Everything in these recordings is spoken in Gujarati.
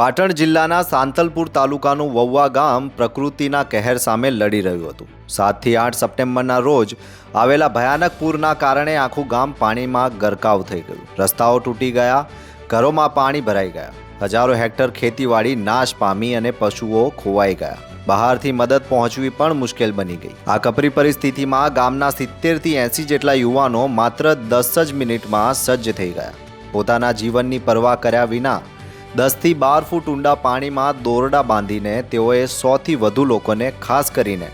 પાટણ જિલ્લાના સાંતલપુર તાલુકાનું વવ્વા ગામ પ્રકૃતિના કહેર સામે લડી રહ્યું હતું. સાતથી આઠ સપ્ટેમ્બરના રોજ આવેલા ભયાનક પૂરના કારણે આખું ગામ પાણીમાં ગરકાવ થઈ ગયું. રસ્તાઓ તૂટી ગયા, ઘરોમાં પાણી ભરાઈ ગયા. હજારો હેક્ટર ખેતીવાડી નાશ પામી અને પશુઓ ખોવાઈ ગયા. બહારથી મદદ પહોંચવી પણ મુશ્કેલ બની ગઈ. આ કપરી પરિસ્થિતિમાં ગામના સિત્તેરથી એંસી જેટલા યુવાનો માત્ર દસ જ મિનિટમાં સજ્જ થઈ ગયા. પોતાના જીવનની પરવા કર્યા વિના દસથી બાર ફૂટ ઊંડા પાણીમાં દોરડા બાંધીને તેઓએ સોથી વધુ લોકોને ખાસ કરીને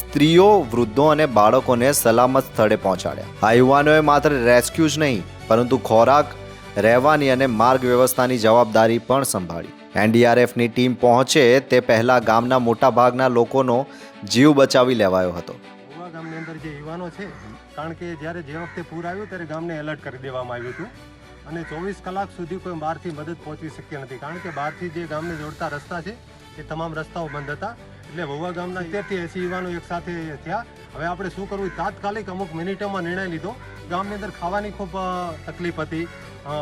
સ્ત્રીઓ, વૃદ્ધો અને બાળકોને સલામત સ્થળે પહોંચાડ્યા. આ યુવાનોએ માત્ર રેસ્ક્યુ જ નહીં, પરંતુ ખોરાક, રહેવાની અને માર્ગ વ્યવસ્થાની જવાબદારી પણ સંભાળી. એનડીઆરએફની ટીમ પહોંચે તે પહેલા ગામના મોટાભાગના લોકોનો જીવ બચાવી લેવાયો હતો. ગામની અંદર જે યુવાનો છે, કારણ કે જ્યારે જે વખતે પૂર આવ્યું, ત્યારે ગામને એલર્ટ કરી દેવામાં આવ્યું હતું. અને ચોવીસ કલાક સુધી કોઈ બહારથી મદદ પહોંચી શક્ય નથી. કારણ કે બહારથી જે ગામને જોડતા રસ્તા છે, એ તમામ રસ્તાઓ બંધ હતા. એટલે વહુવા ગામના સિત્તેરથી એસી યુવાનો એક સાથે થયા. હવે આપણે શું કરવું? તાત્કાલિક અમુક મિનિટોમાં નિર્ણય લીધો. ગામની અંદર ખાવાની ખૂબ તકલીફ હતી.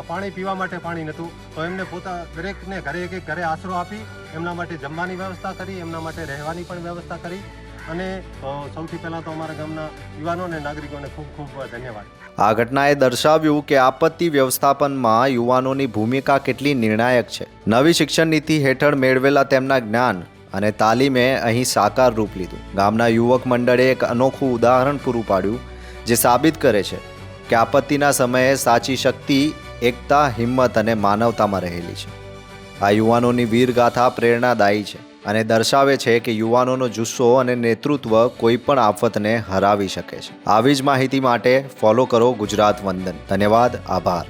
પાણી પીવા માટે પાણી નહોતું. તો એમને પોતા દરેકને ઘરે એક એક ઘરે આશરો આપી, એમના માટે જમવાની વ્યવસ્થા કરી, એમના માટે રહેવાની પણ વ્યવસ્થા કરી. અને સૌથી પહેલાં તો અમારા ગામના યુવાનો અને નાગરિકોને ખૂબ ખૂબ ધન્યવાદ. આ ઘટનાએ દર્શાવ્યું કે આપત્તિ વ્યવસ્થાપનમાં યુવાનોની ભૂમિકા કેટલી નિર્ણાયક છે. નવી શિક્ષણ નીતિ હેઠળ મેળવેલા તેમના જ્ઞાન અને તાલીમે અહીં સાકાર રૂપ લીધું. ગામના યુવક મંડળે એક અનોખું ઉદાહરણ પૂરું પાડ્યું, જે સાબિત કરે છે કે આપત્તિના સમયે સાચી શક્તિ, એકતા, હિંમત અને માનવતામાં રહેલી છે. આ યુવાનોની વીરગાથા પ્રેરણાદાયી છે અને દર્શાવે છે કે યુવાનોનો જુસ્સો અને નેતૃત્વ કોઈ પણ આફતને હરાવી શકે છે. આવી જ માહિતી માટે ફોલો કરો ગુજરાત વંદન. ધન્યવાદ, આભાર.